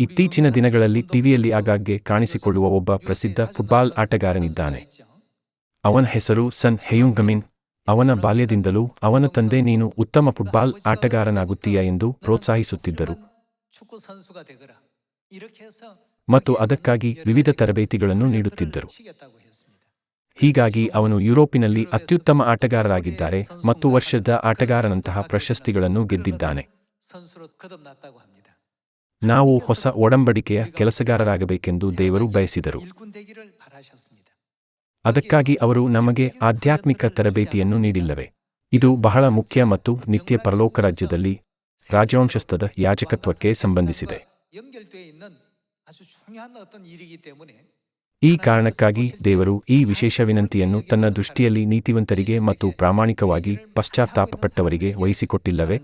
ಇತ್ತೀಚಿನ ದಿನಗಳಲ್ಲಿ ಟಿವಿಯಲ್ಲಿ ಆಗಾಗ್ಗೆ ಕಾಣಿಸಿಕೊಳ್ಳುವ ಒಬ್ಬ ಪ್ರಸಿದ್ಧ ಫುಟ್ಬಾಲ್ ಆಟಗಾರನಿದ್ದಾನೆ. ಅವನ ಹೆಸರು ಸನ್ ಹೆಯುಂಗಮಿನ್. ಅವನ ಬಾಲ್ಯದಿಂದಲೂ ಅವನ ತಂದೆ ನೀನು ಉತ್ತಮ ಫುಟ್ಬಾಲ್ ಆಟಗಾರನಾಗುತ್ತೀಯ ಎಂದು ಪ್ರೋತ್ಸಾಹಿಸುತ್ತಿದ್ದರು. ಮತ್ತು ಅದಕ್ಕಾಗಿ ವಿವಿಧ ತರಬೇತಿಗಳನ್ನು ನೀಡುತ್ತಿದ್ದರು. ಹೀಗಾಗಿ ಅವನು ಯುರೋಪಿನಲ್ಲಿ ಅತ್ಯುತ್ತಮ ಆಟಗಾರರಾಗಿದ್ದಾರೆ ಮತ್ತು ವರ್ಷದ ಆಟಗಾರನಂತಹ ಪ್ರಶಸ್ತಿಗಳನ್ನು ಗೆದ್ದಿದ್ದಾನೆ. ನಾವು ಹೊಸ ಒಡಂಬಡಿಕೆಯ ಕೆಲಸಗಾರರಾಗಬೇಕೆಂದು ದೇವರು ಬಯಸಿದರು. ಅದಕ್ಕಾಗಿ ಅವರು ನಮಗೆ ಆಧ್ಯಾತ್ಮಿಕ ತರಬೇತಿಯನ್ನು ನೀಡಿಲ್ಲವೇ? ಇದು ಬಹಳ ಮುಖ್ಯ ಮತ್ತು ನಿತ್ಯ ಪರಲೋಕ ರಾಜ್ಯದಲ್ಲಿ ರಾಜವಂಶಸ್ಥದ ಯಾಜಕತ್ವಕ್ಕೆ ಸಂಬಂಧಿಸಿದೆ. ಈ ಕಾರಣಕ್ಕಾಗಿ ದೇವರು ಈ ವಿಶೇಷ ವಿನಂತಿಯನ್ನು ತನ್ನ ದೃಷ್ಟಿಯಲ್ಲಿ ನೀತಿವಂತರಿಗೆ ಮತ್ತು ಪ್ರಾಮಾಣಿಕವಾಗಿ ಪಶ್ಚಾತ್ತಾಪಪಟ್ಟವರಿಗೆ ವಹಿಸಿಕೊಟ್ಟಿಲ್ಲವೇ?